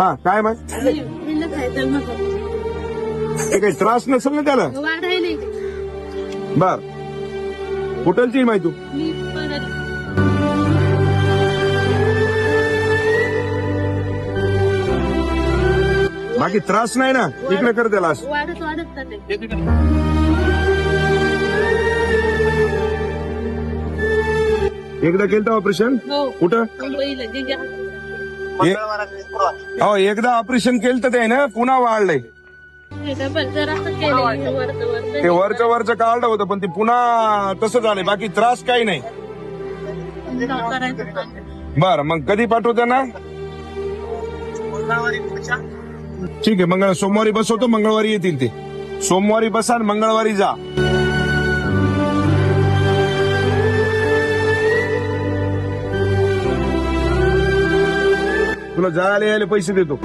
हा काय मग ते काही त्रास नसेल ना त्याला? बर. कुठलची माहिती? तू बाकी त्रास नाही ना? इकडे कर त्याला. असं. वाढत वाढत जाते. एकदा केलं ऑपरेशन हो. कुठं? मुंबईला जिजा हो एकदा ऑपरेशन केलं तर ते ना पुन्हा वाढलंय. ते वरचं वरचं. काढलं होतं पण ते पुन्हा तसं झालंय. बाकी त्रास काही नाही. बर मग कधी पाठवता ना ठीक आहे मंगळ सोमवारी बसवतो मंगळवारी येतील ते. सोमवारी बसा आणि मंगळवारी जा. तुला जायला यायला पैसे देतो.